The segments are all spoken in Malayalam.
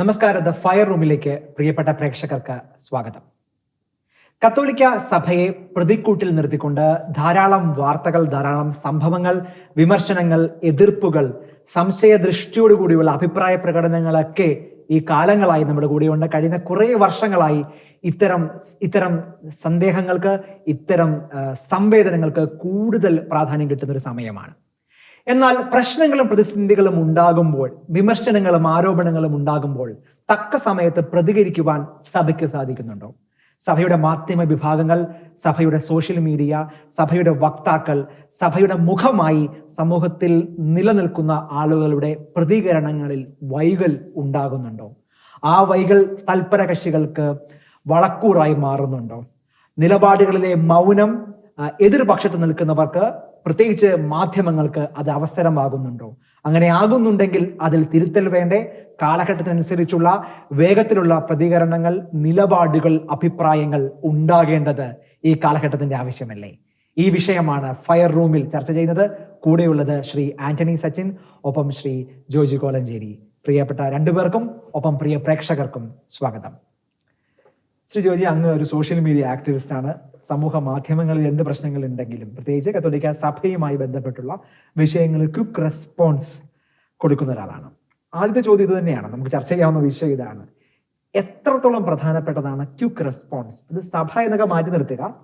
നമസ്കാരം. ദ ഫയർ റൂമിലേക്ക് പ്രിയപ്പെട്ട പ്രേക്ഷകർക്ക് സ്വാഗതം. കത്തോലിക്ക സഭയെ പ്രതിക്കൂട്ടിൽ നിർത്തിക്കൊണ്ട് ധാരാളം വാർത്തകൾ ധാരാളം സംഭവങ്ങൾ വിമർശനങ്ങൾ എതിർപ്പുകൾ സംശയദൃഷ്ടിയോടുകൂടിയുള്ള അഭിപ്രായ പ്രകടനങ്ങളൊക്കെ ഈ കാലങ്ങളായി നമ്മുടെ കൂടെയുണ്ട്. കഴിഞ്ഞ കുറേ വർഷങ്ങളായി ഇത്തരം ഇത്തരം സന്ദേഹങ്ങൾക്ക് ഇത്തരം സംവേദനങ്ങൾക്ക് കൂടുതൽ പ്രാധാന്യം കിട്ടുന്ന ഒരു സമയമാണ്. എന്നാൽ പ്രശ്നങ്ങളും പ്രതിസന്ധികളും ഉണ്ടാകുമ്പോൾ വിമർശനങ്ങളും ആരോപണങ്ങളും ഉണ്ടാകുമ്പോൾ തക്ക സമയത്ത് പ്രതികരിക്കുവാൻ സഭയ്ക്ക് സാധിക്കുന്നുണ്ടോ? സഭയുടെ മാധ്യമ വിഭാഗങ്ങൾ സഭയുടെ സോഷ്യൽ മീഡിയ സഭയുടെ വക്താക്കൾ സഭയുടെ മുഖമായി സമൂഹത്തിൽ നിലനിൽക്കുന്ന ആളുകളുടെ പ്രതികരണങ്ങളിൽ വൈകൽ ഉണ്ടാകുന്നുണ്ടോ? ആ വൈകൽ തൽപര കക്ഷികൾക്ക് വളക്കൂറായി മാറുന്നുണ്ടോ? നിലപാടുകളിലെ മൗനം എതിർപക്ഷത്ത് നിൽക്കുന്നവർക്ക് പ്രത്യേകിച്ച് മാധ്യമങ്ങൾക്ക് അത് അവസരമാകുന്നുണ്ടോ? അങ്ങനെ ആകുന്നുണ്ടെങ്കിൽ അതിൽ തിരുത്തൽ വേണ്ടേ? കാലഘട്ടത്തിനനുസരിച്ചുള്ള വേഗത്തിലുള്ള പ്രതികരണങ്ങൾ നിലപാടുകൾ അഭിപ്രായങ്ങൾ ഉണ്ടാകേണ്ടത് ഈ കാലഘട്ടത്തിന്റെ ആവശ്യമല്ലേ? ഈ വിഷയമാണ് ഫയർ റൂമിൽ ചർച്ച ചെയ്യുന്നത്. കൂടെയുള്ളത് ശ്രീ ആന്റണി സച്ചിൻ ഒപ്പം ശ്രീ ജോജി കോലഞ്ചേരി. പ്രിയപ്പെട്ട രണ്ടുപേർക്കും ഒപ്പം പ്രിയ പ്രേക്ഷകർക്കും സ്വാഗതം. ശ്രീ ജോജി അങ്ങ് ഒരു സോഷ്യൽ മീഡിയ ആക്ടിവിസ്റ്റ് ആണ് സമൂഹ മാധ്യമങ്ങളിൽ എന്ത് പ്രശ്നങ്ങൾ ഉണ്ടെങ്കിലും പ്രത്യേകിച്ച് കത്തോലിക്ക സഭയുമായി ബന്ധപ്പെട്ടുള്ള വിഷയങ്ങളിൽ ക്വിക്ക് റെസ്പോൺസ് കൊടുക്കുന്ന ഒരാളാണ്. ആദ്യത്തെ ചോദ്യം ഇത് തന്നെയാണ്. നമുക്ക് ചർച്ച ചെയ്യാവുന്ന വിഷയം ഇതാണ്. എത്രത്തോളം പ്രധാനപ്പെട്ടതാണ് ക്യുക്ക് റെസ്പോൺസ് ഇത് സഭ എന്നൊക്കെ മാറ്റി നിർത്തുക.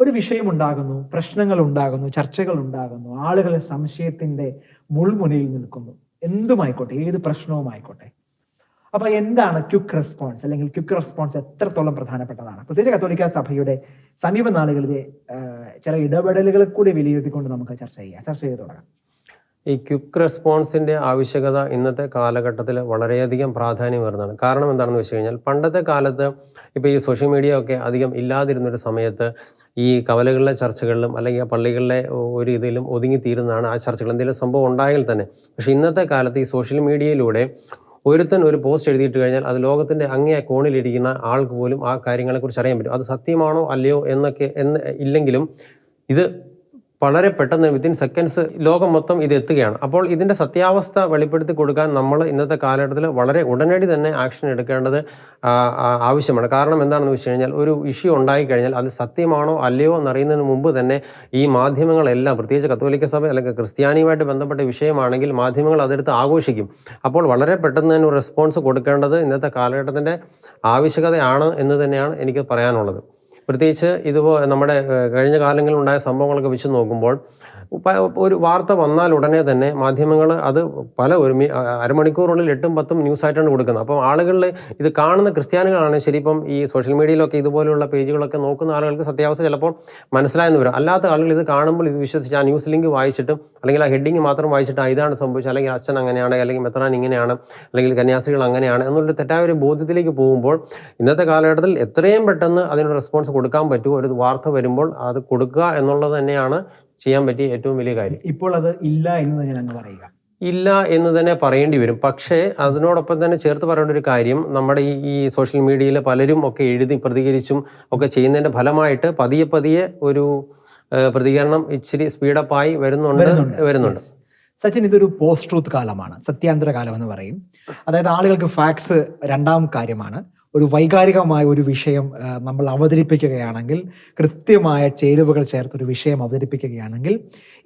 ഒരു വിഷയം ഉണ്ടാകുന്നു പ്രശ്നങ്ങൾ ഉണ്ടാകുന്നു ചർച്ചകൾ ഉണ്ടാകുന്നു ആളുകളെ സംശയത്തിന്റെ മുൾമുനയിൽ നിൽക്കുന്നു. എന്തുമായിക്കോട്ടെ? ഏത് പ്രശ്നവുമായിക്കോട്ടെ? അപ്പൊ എന്താണ് ക്വിക്ക് റെസ്പോൺസ്? അല്ലെങ്കിൽ ക്വിക്ക് റെസ്പോൺസ് എത്രത്തോളം പ്രധാനപ്പെട്ടതാണ്? പ്രത്യേകിച്ച് കത്തോലിക്ക സഭയുടെ സമീപ നാളുകളിലെ ചില ഇടപെടലുകളെ കൂടി വിലയിരുത്തിക്കൊണ്ട് നമുക്ക് ചർച്ച ചെയ്യാം. ചർച്ച ചെയ്ത് തുടങ്ങാം. ഈ ക്വിക്ക് റെസ്പോൺസിന്റെ ആവശ്യകത ഇന്നത്തെ കാലഘട്ടത്തിൽ വളരെയധികം പ്രാധാന്യം വരുന്നതാണ് കാരണം എന്താണെന്ന് വെച്ച് കഴിഞ്ഞാൽ പണ്ടത്തെ കാലത്ത് ഇപ്പോൾ ഈ സോഷ്യൽ മീഡിയ ഒക്കെ അധികം ഇല്ലാതിരുന്നൊരു സമയത്ത് ഈ കവലകളിലെ ചർച്ചകളിലും അല്ലെങ്കിൽ ആ പള്ളികളിലെ ഒരു ഇതിലും ഒതുങ്ങി തീരുന്നതാണ് ആ ചർച്ചകൾ. എന്തെങ്കിലും സംഭവം ഉണ്ടായാൽ തന്നെ. പക്ഷെ ഇന്നത്തെ കാലത്ത് ഈ സോഷ്യൽ മീഡിയയിലൂടെ ഒരുത്തൻ ഒരു പോസ്റ്റ് എഴുതിയിട്ട് കഴിഞ്ഞാൽ അത് ലോകത്തിന്റെ അങ്ങേ കോണിലിരിക്കുന്ന ആൾക്ക് പോലും ആ കാര്യങ്ങളെക്കുറിച്ച് അറിയാൻ പറ്റും. അത് സത്യമാണോ അല്ലയോ എന്നൊക്കെ എന്ന് ഇല്ലെങ്കിലും ഇത് വളരെ പെട്ടെന്ന് വിത്തിൻ സെക്കൻഡ്സ് ലോകം മൊത്തം ഇത് എത്തുകയാണ്. അപ്പോൾ ഇതിന്റെ സത്യാവസ്ഥ വെളിപ്പെടുത്തി കൊടുക്കാൻ നമ്മൾ ഇന്നത്തെ കാലഘട്ടത്തിൽ വളരെ ഉടനടി തന്നെ ആക്ഷൻ എടുക്കേണ്ടത് ആവശ്യമാണ്. കാരണം എന്താണെന്ന് വെച്ച് കഴിഞ്ഞാൽ ഒരു ഇഷ്യൂ ഉണ്ടായി കഴിഞ്ഞാൽ അത് സത്യമാണോ അല്ലയോ എന്നറിയുന്നതിന് മുമ്പ് തന്നെ ഈ മാധ്യമങ്ങളെല്ലാം പ്രത്യേകിച്ച് കത്തോലിക്ക സഭ അല്ലെങ്കിൽ ക്രിസ്ത്യാനിയുമായിട്ട് ബന്ധപ്പെട്ട വിഷയമാണെങ്കിൽ മാധ്യമങ്ങൾ അതെടുത്ത് ആഘോഷിക്കും. അപ്പോൾ വളരെ പെട്ടെന്ന് തന്നെ ഒരു റെസ്പോൺസ് കൊടുക്കേണ്ടത് ഇന്നത്തെ കാലഘട്ടത്തിന്റെ ആവശ്യകതയാണ് എന്ന് തന്നെയാണ് എനിക്ക് പറയാനുള്ളത്. പ്രത്യേകിച്ച് ഇതുപോലെ നമ്മുടെ കഴിഞ്ഞ കാലങ്ങളിലുണ്ടായ സംഭവങ്ങളൊക്കെ വെച്ച് നോക്കുമ്പോൾ ഒരു വാർത്ത വന്നാൽ ഉടനെ തന്നെ മാധ്യമങ്ങൾ അത് പല ഒരു അരമണിക്കൂറുള്ളിൽ എട്ടും പത്തും ന്യൂസ് ആയിട്ടാണ് കൊടുക്കുന്നത്. അപ്പം ആളുകളിൽ ഇത് കാണുന്ന ക്രിസ്ത്യാനികളാണ് ശരി ഇപ്പം ഈ സോഷ്യൽ മീഡിയയിലൊക്കെ ഇതുപോലുള്ള പേജുകളൊക്കെ നോക്കുന്ന ആളുകൾക്ക് സത്യാവസ്ഥ ചിലപ്പോൾ മനസ്സിലായെന്ന് വരും. അല്ലാത്ത ആളുകൾ ഇത് കാണുമ്പോൾ ഇത് വിശ്വസിച്ച് ആ ന്യൂസ് ലിങ്ക് വായിച്ചിട്ടും അല്ലെങ്കിൽ ആ ഹെഡിങ് മാത്രം വായിച്ചിട്ട് ഇതാണ് സംഭവിച്ചത് അല്ലെങ്കിൽ അച്ഛൻ അങ്ങനെയാണ് അല്ലെങ്കിൽ മെത്രാൻ ഇങ്ങനെയാണ് അല്ലെങ്കിൽ കന്യാസികൾ അങ്ങനെയാണ് എന്നുള്ളൊരു തെറ്റായ ഒരു ബോധ്യത്തിലേക്ക് പോകുമ്പോൾ ഇന്നത്തെ കാലഘട്ടത്തിൽ എത്രയും പെട്ടെന്ന് അതിനൊരു റെസ്പോൺസ് കൊടുക്കാൻ പറ്റുമോ? ഒരു വാർത്ത വരുമ്പോൾ അത് കൊടുക്കുക എന്നുള്ളത് തന്നെയാണ് ചെയ്യാൻ പറ്റിയ ഏറ്റവും വലിയ കാര്യം. ഇപ്പോൾ അത് ഇല്ല എന്ന് തന്നെയാണ് പറയുക. ഇല്ല എന്ന് തന്നെ പറയേണ്ടി വരും. പക്ഷേ അതിനോടൊപ്പം തന്നെ ചേർത്ത് പറയേണ്ട ഒരു കാര്യം നമ്മുടെ ഈ ഈ സോഷ്യൽ മീഡിയയിൽ പലരും ഒക്കെ എഴുതി പ്രതികരിച്ചും ഒക്കെ ചെയ്യുന്നതിന്റെ ഫലമായിട്ട് പതിയെ പതിയെ ഒരു പ്രതികരണം ഇച്ചിരി സ്പീഡപ്പായി വരുന്നുണ്ട് വരുന്നുണ്ട്. വരുന്നുണ്ട്. സച്ചിൻ ഇതൊരു പോസ്റ്റ് ട്രൂത്ത് കാലമാണ് സത്യാന്തര കാലം എന്ന് പറയും. അതായത് ആളുകൾക്ക് ഫാക്സ് രണ്ടാം കാര്യമാണ്. ഒരു വൈകാരികമായ ഒരു വിഷയം നമ്മൾ അവതരിപ്പിക്കുകയാണെങ്കിൽ കൃത്യമായ ചേരുവകൾ ചേർത്ത് ഒരു വിഷയം അവതരിപ്പിക്കുകയാണെങ്കിൽ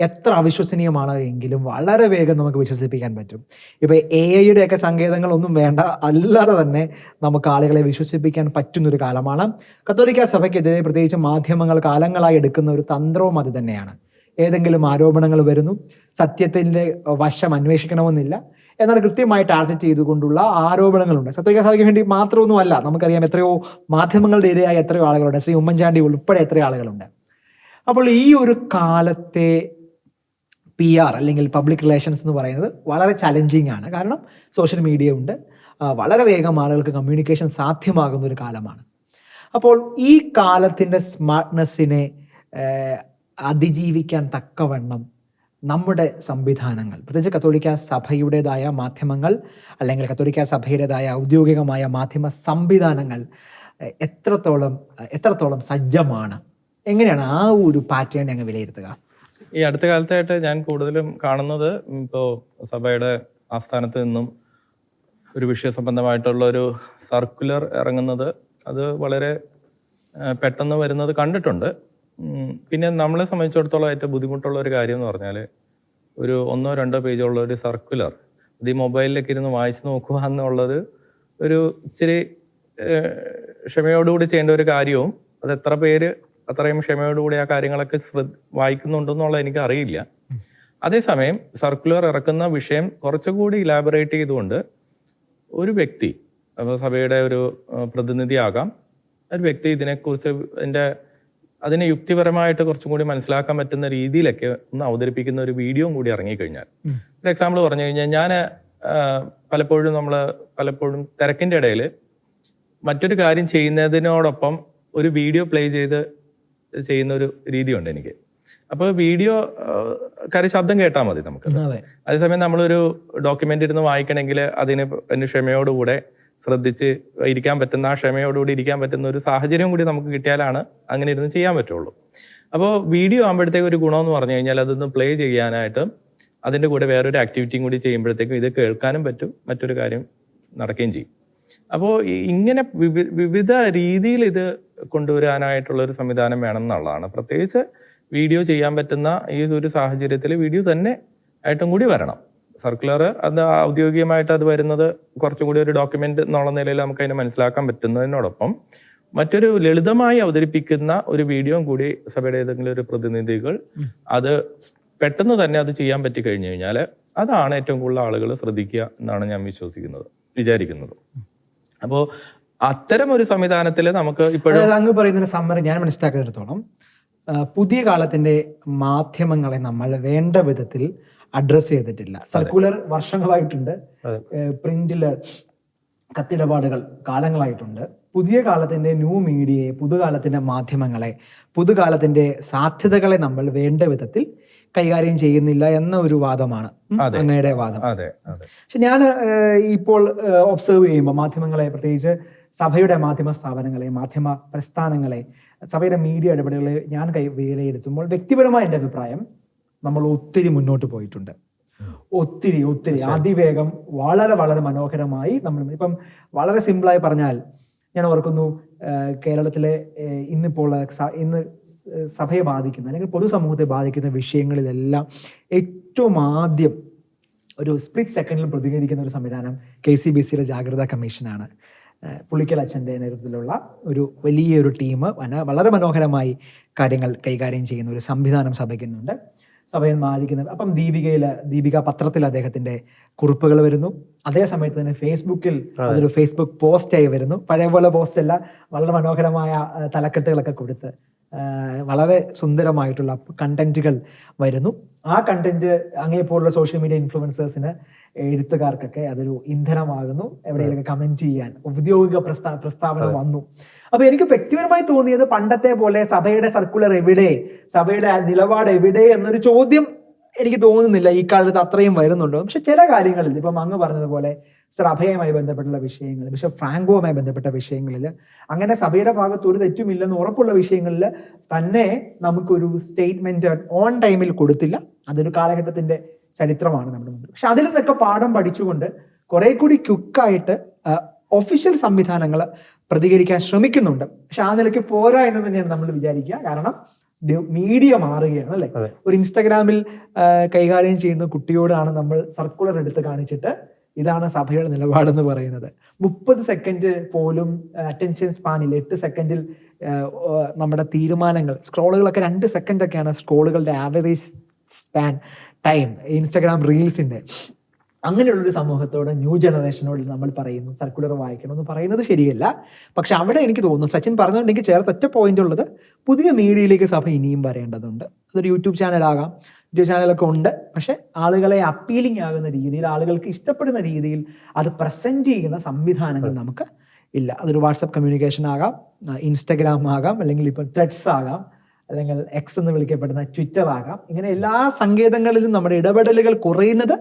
എത്ര അവിശ്വസനീയമാണ് എങ്കിലും വളരെ വേഗം നമുക്ക് വിശ്വസിപ്പിക്കാൻ പറ്റും. ഇപ്പോൾ എ ഐയുടെ ഒക്കെ സങ്കേതങ്ങളൊന്നും വേണ്ട അല്ലാതെ തന്നെ നമുക്ക് ആളുകളെ വിശ്വസിപ്പിക്കാൻ പറ്റുന്നൊരു കാലമാണ്. കത്തോലിക്ക സഭയ്ക്കെതിരെ പ്രത്യേകിച്ച് മാധ്യമങ്ങൾ കാലങ്ങളായി എടുക്കുന്ന ഒരു തന്ത്രവും അത് തന്നെയാണ്. ഏതെങ്കിലും ആരോപണങ്ങൾ വരുന്നു സത്യത്തിന്റെ വശം അന്വേഷിക്കണമെന്നില്ല എന്നാൽ കൃത്യമായി ടാർഗറ്റ് ചെയ്തുകൊണ്ടുള്ള ആരോപണങ്ങളുണ്ട്. സത്യ സഭയ്ക്ക് വേണ്ടി മാത്രമൊന്നുമല്ല നമുക്കറിയാം എത്രയോ മാധ്യമങ്ങളുടെ ഇരയായ എത്രയോ ആളുകളുണ്ട്. ശ്രീ ഉമ്മൻചാണ്ടി ഉൾപ്പെടെ എത്രയോ ആളുകളുണ്ട്. അപ്പോൾ ഈ ഒരു കാലത്തെ പി ആർ അല്ലെങ്കിൽ പബ്ലിക് റിലേഷൻസ് എന്ന് പറയുന്നത് വളരെ ചലഞ്ചിങ് ആണ്. കാരണം സോഷ്യൽ മീഡിയ ഉണ്ട്. വളരെ വേഗം ആളുകൾക്ക് കമ്മ്യൂണിക്കേഷൻ സാധ്യമാകുന്ന ഒരു കാലമാണ്. അപ്പോൾ ഈ കാലത്തിന്റെ സ്മാർട്ട്നെസ്സിനെ അതിജീവിക്കാൻ തക്കവണ്ണം നമ്മുടെ സംവിധാനങ്ങൾ. പ്രത്യേകിച്ച് കത്തോലിക്ക സഭയുടേതായ മാധ്യമങ്ങൾ അല്ലെങ്കിൽ കത്തോലിക്ക സഭയുടേതായ ഔദ്യോഗികമായ മാധ്യമ സംവിധാനങ്ങൾ എത്രത്തോളം എത്രത്തോളം സജ്ജമാണ്. എങ്ങനെയാണ് ആ ഒരു പാറ്റേൺ അങ്ങ് വിലയിരുത്തുക? ഈ അടുത്ത കാലത്തായിട്ട് ഞാൻ കൂടുതലും കാണുന്നത് ഇപ്പോൾ സഭയുടെ ആസ്ഥാനത്ത് നിന്നും ഒരു വിഷയ സംബന്ധമായിട്ടുള്ള ഒരു സർക്കുലർ ഇറങ്ങുന്നത്. അത് വളരെ പെട്ടെന്ന് വരുന്നത് കണ്ടിട്ടുണ്ട്. പിന്നെ നമ്മളെ സംബന്ധിച്ചിടത്തോളം ഏറ്റവും ബുദ്ധിമുട്ടുള്ള ഒരു കാര്യം എന്ന് പറഞ്ഞാൽ ഒരു ഒന്നോ രണ്ടോ പേജുള്ള ഒരു സർക്കുലർ. അത് ഈ മൊബൈലിലൊക്കെ ഇരുന്ന് വായിച്ചു നോക്കുക എന്നുള്ളത് ഒരു ഇച്ചിരി ക്ഷമയോടുകൂടി ചെയ്യേണ്ട ഒരു കാര്യവും അത് എത്ര പേര് അത്രയും ക്ഷമയോടുകൂടി ആ കാര്യങ്ങളൊക്കെ ശ്രദ്ധ വായിക്കുന്നുണ്ടെന്നുള്ളത് എനിക്ക് അറിയില്ല. അതേസമയം സർക്കുലർ ഇറക്കുന്ന വിഷയം കുറച്ചുകൂടി ഇലാബറേറ്റ് ചെയ്തുകൊണ്ട് ഒരു വ്യക്തി സഭയുടെ ഒരു പ്രതിനിധിയാകാം. ഒരു വ്യക്തി ഇതിനെക്കുറിച്ച് അതിന്റെ അതിനെ യുക്തിപരമായിട്ട് കുറച്ചും കൂടി മനസ്സിലാക്കാൻ പറ്റുന്ന രീതിയിലൊക്കെ ഒന്ന് അവതരിപ്പിക്കുന്ന ഒരു വീഡിയോയും കൂടി ഇറങ്ങിക്കഴിഞ്ഞാൽ. ഒരു എക്സാമ്പിൾ പറഞ്ഞു കഴിഞ്ഞാൽ ഞാൻ പലപ്പോഴും നമ്മൾ പലപ്പോഴും തിരക്കിന്റെ ഇടയിൽ മറ്റൊരു കാര്യം ചെയ്യുന്നതിനോടൊപ്പം ഒരു വീഡിയോ പ്ലേ ചെയ്ത് ചെയ്യുന്ന ഒരു രീതിയുണ്ട് എനിക്ക്. അപ്പോൾ വീഡിയോ കാര്യം ശബ്ദം കേട്ടാൽ മതി നമുക്ക്. അതെ. അതേസമയം നമ്മളൊരു ഡോക്യുമെന്റ് ഇരുന്ന് വായിക്കണമെങ്കിൽ അതിന് അതിന് ക്ഷമയോടുകൂടെ ശ്രദ്ധിച്ച് ഇരിക്കാൻ പറ്റുന്ന ആ ക്ഷമയോടുകൂടി ഇരിക്കാൻ പറ്റുന്ന ഒരു സാഹചര്യം കൂടി നമുക്ക് കിട്ടിയാലാണ് അങ്ങനെ ഇരുന്ന് ചെയ്യാൻ പറ്റുള്ളൂ. അപ്പോൾ വീഡിയോ ആകുമ്പോഴത്തേക്ക് ഒരു ഗുണമെന്ന് പറഞ്ഞു കഴിഞ്ഞാൽ അതൊന്ന് പ്ലേ ചെയ്യാനായിട്ട് അതിന്റെ കൂടെ വേറൊരു ആക്ടിവിറ്റിയും കൂടി ചെയ്യുമ്പോഴത്തേക്കും ഇത് കേൾക്കാനും പറ്റും മറ്റൊരു കാര്യം നടക്കുകയും ചെയ്യും. അപ്പോൾ ഇങ്ങനെ വിവിധ രീതിയിൽ ഇത് കൊണ്ടുവരാനായിട്ടുള്ള ഒരു സംവിധാനം വേണം എന്നുള്ളതാണ്. പ്രത്യേകിച്ച് വീഡിയോ ചെയ്യാൻ പറ്റുന്ന ഈ ഒരു സാഹചര്യത്തിൽ വീഡിയോ തന്നെ ആയിട്ടും കൂടി വരണം. സർക്കുലർ അത് ഔദ്യോഗികമായിട്ട് അത് വരുന്നത് കുറച്ചും കൂടി ഒരു ഡോക്യുമെന്റ് എന്നുള്ള നിലയിൽ നമുക്ക് അതിനെ മനസ്സിലാക്കാൻ പറ്റുന്നതിനോടൊപ്പം മറ്റൊരു ലളിതമായി അവതരിപ്പിക്കുന്ന ഒരു വീഡിയോയും കൂടി സഭയുടെ ഏതെങ്കിലും ഒരു പ്രതിനിധികൾ അത് പെട്ടെന്ന് തന്നെ അത് ചെയ്യാൻ പറ്റി കഴിഞ്ഞു കഴിഞ്ഞാൽ അതാണ് ഏറ്റവും കൂടുതൽ ആളുകൾ ശ്രദ്ധിക്കുക എന്നാണ് ഞാൻ വിശ്വസിക്കുന്നത് വിചാരിക്കുന്നത്. അപ്പോൾ അത്തരം ഒരു സംവിധാനത്തിൽ നമുക്ക് ഇപ്പോഴും അങ്ങ് പറയുന്ന ഒരു സമ്മറി ഞാൻ മനസ്സിലാക്കിയെടുത്തോളം പുതിയ കാലത്തിന്റെ മാധ്യമങ്ങളെ നമ്മൾ വേണ്ട വിധത്തിൽ അഡ്രസ് ചെയ്തിട്ടില്ല. സർക്കുലർ വർഷങ്ങളായിട്ടുണ്ട്. പ്രിന്റിൽ കത്തിടപാടുകൾ കാലങ്ങളായിട്ടുണ്ട്. പുതിയ കാലത്തിന്റെ ന്യൂ മീഡിയയെ പുതുകാലത്തിന്റെ മാധ്യമങ്ങളെ പുതുകാലത്തിന്റെ സാധ്യതകളെ നമ്മൾ വേണ്ട വിധത്തിൽ കൈകാര്യം ചെയ്യുന്നില്ല എന്ന ഒരു വാദമാണ് അങ്ങയുടെ വാദം. പക്ഷെ ഞാൻ ഇപ്പോൾ ഒബ്സർവ് ചെയ്യുമ്പോൾ മാധ്യമങ്ങളെ പ്രത്യേകിച്ച് സഭയുടെ മാധ്യമ സ്ഥാപനങ്ങളെ മാധ്യമ പ്രസ്ഥാനങ്ങളെ സഭയുടെ മീഡിയ ഇടപെടലുകളെ ഞാൻ കൈ വിലയിരുത്തുമ്പോൾ വ്യക്തിപരമായ എന്റെ അഭിപ്രായം നമ്മൾ ഒത്തിരി മുന്നോട്ട് പോയിട്ടുണ്ട്. ഒത്തിരി ഒത്തിരി അതിവേഗം വളരെ വളരെ മനോഹരമായി നമ്മൾ ഇപ്പം വളരെ സിമ്പിളായി പറഞ്ഞാൽ ഞാൻ ഓർക്കുന്നു കേരളത്തിലെ ഇന്നിപ്പോൾ ഇന്ന് സഭയെ ബാധിക്കുന്ന അല്ലെങ്കിൽ പൊതുസമൂഹത്തെ ബാധിക്കുന്ന വിഷയങ്ങളിലെല്ലാം ഏറ്റവും ആദ്യം ഒരു സ്പ്ലിറ്റ് സെക്കൻഡിൽ പ്രതികരിക്കുന്ന ഒരു സംവിധാനം കെ സി ബി സിയുടെ ജാഗ്രതാ കമ്മീഷനാണ്. പുള്ളിക്കൽ അച്ഛന്റെ നേതൃത്വത്തിലുള്ള ഒരു വലിയൊരു ടീം വളരെ മനോഹരമായി കാര്യങ്ങൾ കൈകാര്യം ചെയ്യുന്ന ഒരു സംവിധാനം സഭയ്ക്കുന്നുണ്ട്. സഭയിൽ ബാധിക്കുന്നത് അപ്പം ദീപികയിൽ ദീപിക പത്രത്തിൽ അദ്ദേഹത്തിന്റെ കുറിപ്പുകൾ വരുന്നു. അതേ സമയത്ത് തന്നെ ഫേസ്ബുക്കിൽ അതൊരു ഫേസ്ബുക്ക് പോസ്റ്റായി വരുന്നു. പഴയ പോലെ പോസ്റ്റ് അല്ല വളരെ മനോഹരമായ തലക്കെട്ടുകളൊക്കെ കൊടുത്ത് വളരെ സുന്ദരമായിട്ടുള്ള കണ്ടന്റുകൾ വരുന്നു. ആ കണ്ടന്റ് അങ്ങേപ്പോലുള്ള സോഷ്യൽ മീഡിയ ഇൻഫ്ലുവൻസേഴ്സിന് എഴുത്തുകാർക്കൊക്കെ അതൊരു ഇന്ധനമാകുന്നു. എവിടെയെങ്കിലും കമന്റ് ചെയ്യാൻ ഔദ്യോഗിക പ്രസ്താ പ്രസ്താവന വന്നു. അപ്പൊ എനിക്ക് വ്യക്തിപരമായി തോന്നിയത് പണ്ടത്തെ പോലെ സഭയുടെ സർക്കുലർ എവിടെ സഭയുടെ നിലപാട് എവിടെ എന്നൊരു ചോദ്യം എനിക്ക് തോന്നുന്നില്ല. ഈ കാലത്ത് അത്രയും വരുന്നുണ്ടോ? പക്ഷെ ചില കാര്യങ്ങളിൽ ഇപ്പം അങ്ങ് പറഞ്ഞതുപോലെ സഭയുമായി ബന്ധപ്പെട്ടുള്ള വിഷയങ്ങൾ ബിഷപ്പ് ഫ്രാങ്കോവുമായി ബന്ധപ്പെട്ട വിഷയങ്ങളിൽ അങ്ങനെ സഭയുടെ ഭാഗത്ത് ഒരു തെറ്റുമില്ലെന്ന് ഉറപ്പുള്ള വിഷയങ്ങളിൽ തന്നെ നമുക്കൊരു സ്റ്റേറ്റ്മെന്റ് ഓൺ ടൈമിൽ കൊടുത്തില്ല. അതൊരു കാലഘട്ടത്തിന്റെ ചരിത്രമാണ് നമ്മുടെ മുമ്പിൽ. പക്ഷെ അതിൽ നിന്നൊക്കെ പാഠം പഠിച്ചുകൊണ്ട് കുറെ കൂടി ക്യുക്കായിട്ട് ഒഫീഷ്യൽ സംവിധാനങ്ങൾ പ്രതികരിക്കാൻ ശ്രമിക്കുന്നുണ്ട്. പക്ഷെ ആ നിലയ്ക്ക് പോരാ എന്ന് തന്നെയാണ് നമ്മൾ വിചാരിക്കുക. കാരണം മീഡിയ മാറുകയാണ് അല്ലെ? ഒരു ഇൻസ്റ്റാഗ്രാമിൽ കൈകാര്യം ചെയ്യുന്ന കുട്ടിയോടാണ് നമ്മൾ സർക്കുലർ എടുത്ത് കാണിച്ചിട്ട് ഇതാണ് സഭയുടെ നിലപാടെന്ന് പറയുന്നത്. മുപ്പത് സെക്കൻഡ് പോലും അറ്റൻഷൻ സ്പാനിൽ എട്ട് സെക്കൻഡിൽ നമ്മുടെ തീരുമാനങ്ങൾ സ്ക്രോളുകളൊക്കെ രണ്ട് സെക്കൻഡൊക്കെയാണ് സ്ക്രോളുകളുടെ ആവറേജ് സ്പാൻ ടൈം ഇൻസ്റ്റാഗ്രാം റീൽസിന്റെ അങ്ങനെയുള്ളൊരു സമൂഹത്തോട് ന്യൂ ജനറേഷനോട് നമ്മൾ പറയുന്നു സർക്കുലർ വായിക്കണം എന്ന് പറയുന്നത് ശരിയല്ല. പക്ഷെ അവിടെ എനിക്ക് തോന്നുന്നു സച്ചിൻ പറഞ്ഞുകൊണ്ട് എനിക്ക് ചേർത്ത് ഒറ്റ പോയിന്റ് ഉള്ളത് പുതിയ മീഡിയയിലേക്ക് സഭ ഇനിയും വരേണ്ടതുണ്ട്. അതൊരു യൂട്യൂബ് ചാനലാകാം യൂട്യൂബ് ചാനലൊക്കെ ഉണ്ട്. പക്ഷെ ആളുകളെ അപ്പീലിംഗ് ആകുന്ന രീതിയിൽ ആളുകൾക്ക് ഇഷ്ടപ്പെടുന്ന രീതിയിൽ അത് പ്രസന്റ് ചെയ്യുന്ന സംവിധാനങ്ങൾ നമുക്ക് ഇല്ല. അതൊരു വാട്സപ്പ് കമ്മ്യൂണിക്കേഷൻ ആകാം ഇൻസ്റ്റഗ്രാം ആകാം അല്ലെങ്കിൽ ഇപ്പൊ ത്രെഡ്സ് ആകാം അല്ലെങ്കിൽ എക്സ് എന്ന് വിളിക്കപ്പെടുന്ന ട്വിറ്റർ ആകാം. ഇങ്ങനെ എല്ലാ സങ്കേതങ്ങളിലും നമ്മുടെ ഇടപെടലുകൾ കുറയുന്നത്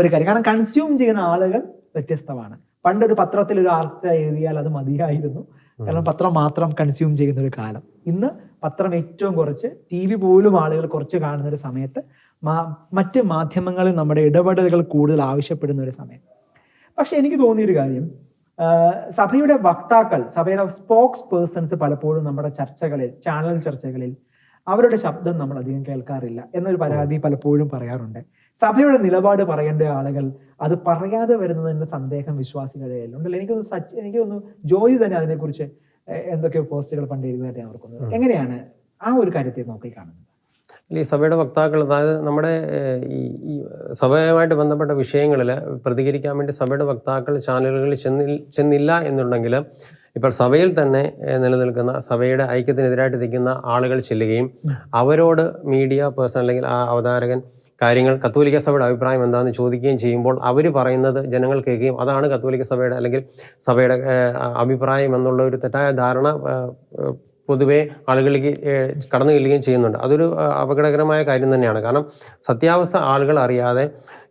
ഒരു കാര്യം. കാരണം കൺസ്യൂം ചെയ്യുന്ന ആളുകൾ വ്യത്യസ്തമാണ്. പണ്ട് ഒരു പത്രത്തിൽ ഒരു വാർത്ത എഴുതിയാൽ അത് മതിയായിരുന്നു. കാരണം പത്രം മാത്രം കൺസ്യൂം ചെയ്യുന്ന ഒരു കാലം. ഇന്ന് പത്രം ഏറ്റവും കുറച്ച് ടി വി പോലും ആളുകൾ കുറച്ച് കാണുന്ന ഒരു സമയത്ത് മറ്റ് മാധ്യമങ്ങളിൽ നമ്മുടെ ഇടപെടലുകൾ കൂടുതൽ ആവശ്യപ്പെടുന്ന ഒരു സമയം. പക്ഷെ എനിക്ക് തോന്നിയൊരു കാര്യം സഭയുടെ വക്താക്കൾ സഭയുടെ സ്പോക്സ് പേഴ്സൺസ് പലപ്പോഴും നമ്മുടെ ചർച്ചകളിൽ ചാനൽ ചർച്ചകളിൽ അവരുടെ ശബ്ദം നമ്മൾ അധികം കേൾക്കാറില്ല എന്നൊരു പരാതി പലപ്പോഴും പറയാറുണ്ട്. സഭയുടെ നിലപാട് പറയേണ്ട ആളുകൾ അത് പറയാതെ വരുന്നതിന്റെ സന്ദേഹം വിശ്വാസികളുടെ ഉണ്ടല്ലോ എനിക്കൊന്ന് സച്ച് എനിക്കൊന്ന് ജോയി തന്നെ അതിനെക്കുറിച്ച് എന്തൊക്കെയോ പോസ്റ്റുകൾ പണ്ട് എഴുതുന്നതായിട്ട് ഞാൻ ഓർക്കുന്നത്. എങ്ങനെയാണ് ആ ഒരു കാര്യത്തെ നോക്കി കാണുന്നത്? ഈ സഭയുടെ വക്താക്കൾ അതായത് നമ്മുടെ ഈ ഈ സഭയുമായിട്ട് ബന്ധപ്പെട്ട വിഷയങ്ങളിൽ പ്രതികരിക്കാൻ വേണ്ടി സഭയുടെ വക്താക്കൾ ചാനലുകളിൽ ചെന്നിൽ ചെന്നില്ല എന്നുണ്ടെങ്കിൽ ഇപ്പോൾ സഭയിൽ തന്നെ നിലനിൽക്കുന്ന സഭയുടെ ഐക്യത്തിനെതിരായിട്ട് നിൽക്കുന്ന ആളുകൾ ചെല്ലുകയും അവരോട് മീഡിയ പേഴ്സൺ അല്ലെങ്കിൽ ആ അവതാരകൻ കാര്യങ്ങൾ കത്തോലിക്ക സഭയുടെ അഭിപ്രായം എന്താണെന്ന് ചോദിക്കുകയും ചെയ്യുമ്പോൾ അവർ പറയുന്നത് ജനങ്ങൾ കേൾക്കുകയും അതാണ് കത്തോലിക്ക സഭയുടെ അല്ലെങ്കിൽ സഭയുടെ അഭിപ്രായം എന്നുള്ള ഒരു തെറ്റായ ധാരണ പൊതുവേ ആളുകളിലേക്ക് കടന്നു ചെല്ലുകയും ചെയ്യുന്നുണ്ട്. അതൊരു അപകടകരമായ കാര്യം തന്നെയാണ്. കാരണം സത്യാവസ്ഥ ആളുകൾ അറിയാതെ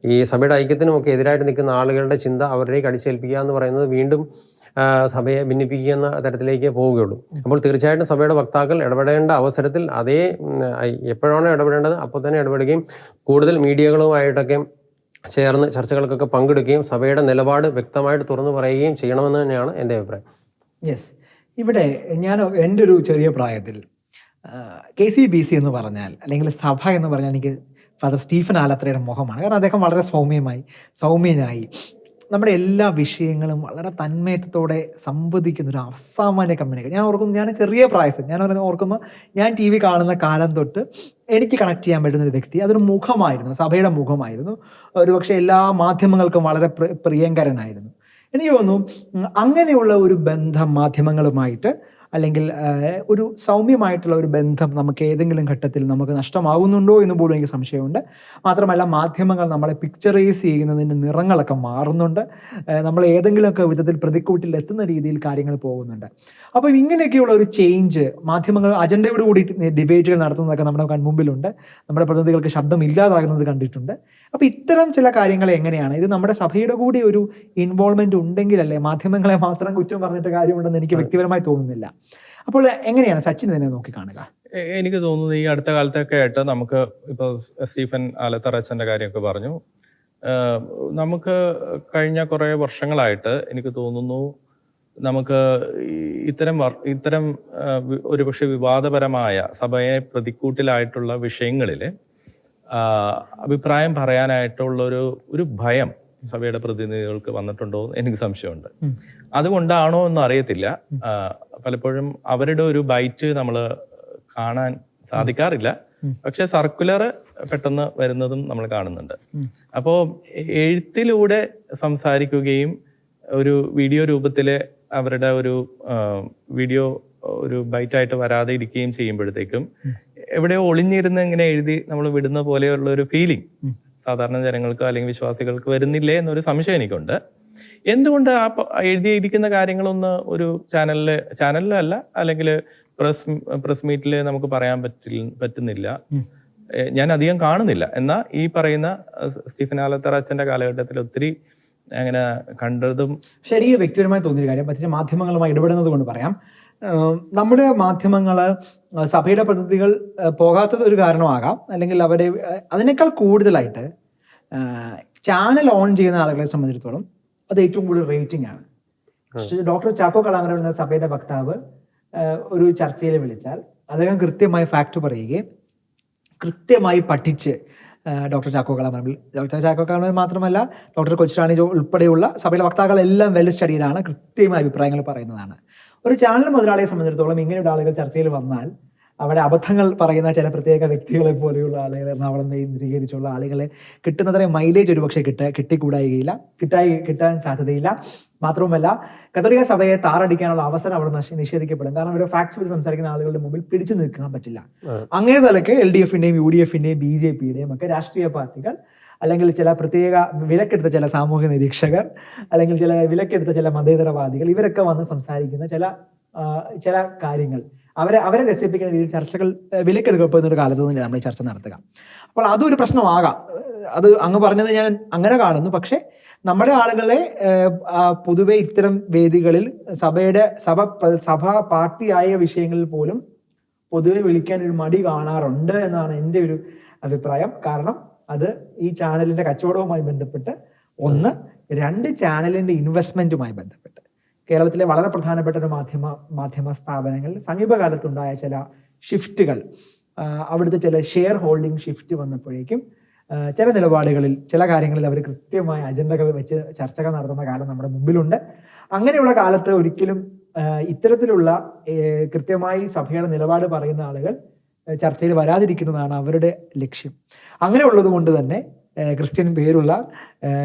ഈ സഭയുടെ ഐക്യത്തിനുമൊക്കെ എതിരായിട്ട് നിൽക്കുന്ന ആളുകളുടെ ചിന്ത അവരിലേക്ക് അടിച്ചേൽപ്പിക്കുക എന്ന് പറയുന്നത് വീണ്ടും സഭയെ ഭിന്നിപ്പിക്കുന്ന തരത്തിലേക്ക് പോവുകയുള്ളൂ. അപ്പോൾ തീർച്ചയായിട്ടും സഭയുടെ വക്താക്കൾ ഇടപെടേണ്ട അവസരത്തിൽ അതേ എപ്പോഴാണോ ഇടപെടേണ്ടത് അപ്പോൾ തന്നെ ഇടപെടുകയും കൂടുതൽ മീഡിയകളുമായിട്ടൊക്കെ ചേർന്ന് ചർച്ചകൾക്കൊക്കെ പങ്കെടുക്കുകയും സഭയുടെ നിലപാട് വ്യക്തമായിട്ട് തുറന്നു പറയുകയും ചെയ്യണമെന്ന് തന്നെയാണ് എന്റെ അഭിപ്രായം. യെസ് ഇവിടെ ഞാൻ എന്റെ ഒരു ചെറിയ പ്രായത്തിൽ കെ സി ബി സി എന്ന് പറഞ്ഞാൽ അല്ലെങ്കിൽ സഭ എന്ന് പറഞ്ഞാൽ എനിക്ക് ഫാദർ സ്റ്റീഫൻ ആലത്രയുടെ മുഖമാണ്. കാരണം അദ്ദേഹം വളരെ സൗമ്യമായി സൗമ്യനായി നമ്മുടെ എല്ലാ വിഷയങ്ങളും വളരെ തന്മയത്വത്തോടെ സംവദിക്കുന്ന ഒരു അസാമാന്യ കമ്പനിയൊക്കെ ഞാൻ ഓർക്കുന്നു ഞാൻ ചെറിയ പ്രായത്തിൽ ഞാൻ ഓർക്കുമ്പോൾ ഞാൻ ടി വി കാണുന്ന കാലം തൊട്ട് എനിക്ക് കണക്ട് ചെയ്യാൻ പറ്റുന്ന ഒരു വ്യക്തി. അതൊരു മുഖമായിരുന്നു. സഭയുടെ മുഖമായിരുന്നു. ഒരുപക്ഷെ എല്ലാ മാധ്യമങ്ങൾക്കും വളരെ പ്രിയങ്കരനായിരുന്നു. എനിക്ക് തോന്നുന്നു അങ്ങനെയുള്ള ഒരു ബന്ധം മാധ്യമങ്ങളുമായിട്ട് അല്ലെങ്കിൽ ഒരു സൗമ്യമായിട്ടുള്ള ഒരു ബന്ധം നമുക്ക് ഏതെങ്കിലും ഘട്ടത്തിൽ നമുക്ക് നഷ്ടമാകുന്നുണ്ടോ എന്ന് പോലും എനിക്ക് സംശയമുണ്ട്. മാത്രമല്ല മാധ്യമങ്ങൾ നമ്മളെ പിക്ചറൈസ് ചെയ്യുന്നതിന്റെ നിറങ്ങളൊക്കെ മാറുന്നുണ്ട്. നമ്മൾ ഏതെങ്കിലുമൊക്കെ വിധത്തിൽ പ്രതിക്കൂട്ടിൽ എത്തുന്ന രീതിയിൽ കാര്യങ്ങൾ പോകുന്നുണ്ട്. അപ്പോൾ ഇങ്ങനെയൊക്കെയുള്ള ഒരു ചേഞ്ച് മാധ്യമങ്ങൾ അജണ്ടയോട് കൂടി ഡിബേറ്റുകൾ നടത്തുന്നതൊക്കെ നമ്മുടെ കൺമുമ്പിലുണ്ട് നമ്മുടെ പ്രതിനിധികൾക്ക് ശബ്ദം ഇല്ലാതാകുന്നത് കണ്ടിട്ടുണ്ട്. അപ്പോൾ ഇത്തരം ചില കാര്യങ്ങൾ എങ്ങനെയാണ്? ഇത് നമ്മുടെ സഭയുടെ കൂടി ഒരു ഇൻവോൾവ്മെന്റ് ഉണ്ടെങ്കിലല്ലേ മാധ്യമങ്ങളെ മാത്രം കുറ്റം പറഞ്ഞിട്ട് കാര്യമുണ്ടെന്ന് എനിക്ക് വ്യക്തിപരമായി തോന്നുന്നില്ല. അപ്പോൾ എങ്ങനെയാണ് സച്ചിൻ ഇതിനെ നോക്കി കാണുക? എനിക്ക് തോന്നുന്നു ഈ അടുത്ത കാലത്തൊക്കെ ആയിട്ട് നമുക്ക് ഇപ്പോൾ സ്റ്റീഫൻ ആലത്തറച്ചന്റെ കാര്യമൊക്കെ പറഞ്ഞു. നമുക്ക് കഴിഞ്ഞ കുറേ വർഷങ്ങളായിട്ട് എനിക്ക് തോന്നുന്നു നമുക്ക് ഇത്തരം ഇത്തരം ഒരുപക്ഷെ വിവാദപരമായ സഭയെ പ്രതിക്കൂട്ടിലായിട്ടുള്ള വിഷയങ്ങളിൽ അഭിപ്രായം പറയാനായിട്ടുള്ളൊരു ഒരു ഭയം സഭയുടെ പ്രതിനിധികൾക്ക് വന്നിട്ടുണ്ടോ എന്ന് എനിക്ക് സംശയമുണ്ട്. അതുകൊണ്ടാണോ എന്ന് അറിയത്തില്ല. പലപ്പോഴും അവരുടെ ഒരു ബൈറ്റ് നമ്മൾ കാണാൻ സാധിക്കാറില്ല. പക്ഷെ സർക്കുലർ പെട്ടെന്ന് വരുന്നതും നമ്മൾ കാണുന്നുണ്ട്. അപ്പോൾ അപ്പോ എഴുത്തിലൂടെ സംസാരിക്കുകയും ഒരു വീഡിയോ രൂപത്തിൽ അവരുടെ ഒരു വീഡിയോ ഒരു ബൈറ്റായിട്ട് വരാതെ ഇരിക്കുകയും ചെയ്യുമ്പോഴത്തേക്കും എവിടെയോ ഒളിഞ്ഞിരുന്ന് ഇങ്ങനെ എഴുതി നമ്മൾ വിടുന്ന പോലെയുള്ള ഒരു ഫീലിംഗ്. സാധാരണ ജനങ്ങൾക്കോ അല്ലെങ്കിൽ വിശ്വാസികൾക്ക് വരുന്നില്ലേ എന്നൊരു സംശയം എനിക്കുണ്ട്. എന്തുകൊണ്ട് ആ എഴുതിയിരിക്കുന്ന കാര്യങ്ങളൊന്ന് ഒരു ചാനലിൽ ചാനലിലല്ല അല്ലെങ്കിൽ പ്രസ് പ്രസ് മീറ്റിൽ നമുക്ക് പറയാൻ പറ്റില്ല പറ്റുന്നില്ല. ഞാൻ അധികം കാണുന്നില്ല. എന്നാൽ ഈ പറയുന്ന സ്റ്റീഫൻ ആലത്തറ അച്ഛന്റെ കാലഘട്ടത്തിൽ ഒത്തിരി അങ്ങനെ കണ്ടതും എനിക്ക് വ്യക്തിപരമായി തോന്നിയൊരു കാര്യം. പ്രത്യേകിച്ച് മാധ്യമങ്ങളുമായി ഇടപെടുന്നത് കൊണ്ട് പറയാം. നമ്മുടെ മാധ്യമങ്ങൾ സഭയുടെ പ്രതിനിധികൾ പോകാത്തത് ഒരു കാരണമാകാം. അല്ലെങ്കിൽ അവരെ അതിനേക്കാൾ കൂടുതലായിട്ട് ചാനൽ ഓൺ ചെയ്യുന്ന ആളുകളെ സംബന്ധിച്ചിടത്തോളം അത് ഏറ്റവും കൂടുതൽ റേറ്റിംഗ് ആണ്. ഡോക്ടർ ചാക്കോ കളാമരം എന്ന സഭയുടെ വക്താവ് ഒരു ചർച്ചയിൽ വിളിച്ചാൽ അദ്ദേഹം കൃത്യമായി ഫാക്ട് പറയുകയും കൃത്യമായി പഠിച്ച് ഡോക്ടർ ചാക്കോ കളാമരം ഡോക്ടർ ചാക്കോ കളാമരം മാത്രമല്ല ഡോക്ടർ കൊച്ചുറാണി ഉൾപ്പെടെയുള്ള സഭയിലെ വക്താക്കളെല്ലാം വെൽ സ്റ്റഡീഡാണ് കൃത്യമായ അഭിപ്രായങ്ങൾ പറയുന്നതാണ്. ഒരു ചാനൽ മുതലാളിയെ സംബന്ധിച്ചിടത്തോളം ഇങ്ങനെയുള്ള ആളുകൾ ചർച്ചയിൽ വന്നാൽ അവിടെ അബദ്ധങ്ങൾ പറയുന്ന ചില പ്രത്യേക വ്യക്തികളെ പോലെയുള്ള ആളുകൾ എറണാകുളം കേന്ദ്രീകരിച്ചുള്ള ആളുകളെ കിട്ടുന്നത്ര മൈലേജ് ഒരുപക്ഷെ കിട്ട കിട്ടിക്കൂടായികയില്ല. കിട്ടായി കിട്ടാൻ സാധ്യതയില്ല. മാത്രവുമല്ല കത്തോലിക്ക സഭയെ താറടിക്കാനുള്ള അവസരം അവിടെ നിഷേധിക്കപ്പെടും. കാരണം അവരുടെ ഫാക്ട്സ് വെച്ച് സംസാരിക്കുന്ന ആളുകളുടെ മുമ്പിൽ പിടിച്ചു നിൽക്കാൻ പറ്റില്ല. അങ്ങേ തലക്ക് എൽ ഡി എഫിന്റെയും യു ഡി എഫിന്റെയും ബി ജെ പിയുടെയും ഒക്കെ രാഷ്ട്രീയ പാർട്ടികൾ അല്ലെങ്കിൽ ചില പ്രത്യേക വിലക്കെടുത്ത ചില സാമൂഹ്യ നിരീക്ഷകർ അല്ലെങ്കിൽ ചില വിലക്കെടുത്ത ചില മതേതരവാദികൾ ഇവരൊക്കെ വന്ന് സംസാരിക്കുന്ന ചില ചില കാര്യങ്ങൾ. അവരെ അവരെ രസിപ്പിക്കുന്ന രീതിയിൽ ചർച്ചകൾ വിലക്കെടുക്കപ്പെടുന്ന ഒരു കാലത്ത് തന്നെ നമ്മൾ ചർച്ച നടത്തുക. അപ്പോൾ അതൊരു പ്രശ്നമാകാം. അത് അങ്ങ് പറഞ്ഞത് ഞാൻ അങ്ങനെ കാണുന്നു. പക്ഷേ നമ്മുടെ ആളുകളെ പൊതുവെ ഇത്തരം വേദികളിൽ സഭയുടെ സഭ സഭ പാർട്ടിയായ വിഷയങ്ങളിൽ പോലും പൊതുവെ വിളിക്കാൻ ഒരു മടി കാണാറുണ്ട് എന്നാണ് എന്റെ ഒരു അഭിപ്രായം. കാരണം അത് ഈ ചാനലിന്റെ കച്ചവടവുമായി ബന്ധപ്പെട്ട് ഒന്ന് രണ്ട് ചാനലിന്റെ ഇൻവെസ്റ്റ്മെന്റുമായി ബന്ധപ്പെട്ട്. കേരളത്തിലെ വളരെ പ്രധാനപ്പെട്ട ഒരു മാധ്യമ മാധ്യമ സ്ഥാപനങ്ങളിൽ സമീപകാലത്തുണ്ടായ ചില ഷിഫ്റ്റുകൾ അവിടുത്തെ ചില ഷെയർ ഹോൾഡിംഗ് ഷിഫ്റ്റ് വന്നപ്പോഴേക്കും ചില നിലപാടുകളിൽ ചില കാര്യങ്ങളിൽ അവർ കൃത്യമായ അജണ്ടകൾ വെച്ച് ചർച്ചകൾ നടത്തുന്ന കാലം നമ്മുടെ മുമ്പിലുണ്ട്. അങ്ങനെയുള്ള കാലത്ത് ഒരിക്കലും ഇത്തരത്തിലുള്ള കൃത്യമായി സഭയുടെ നിലപാട് പറയുന്ന ആളുകൾ ചർച്ചയിൽ വരാതിരിക്കുന്നതാണ് അവരുടെ ലക്ഷ്യം. അങ്ങനെ ഉള്ളത് കൊണ്ട് തന്നെ ക്രിസ്ത്യൻ പേരുള്ള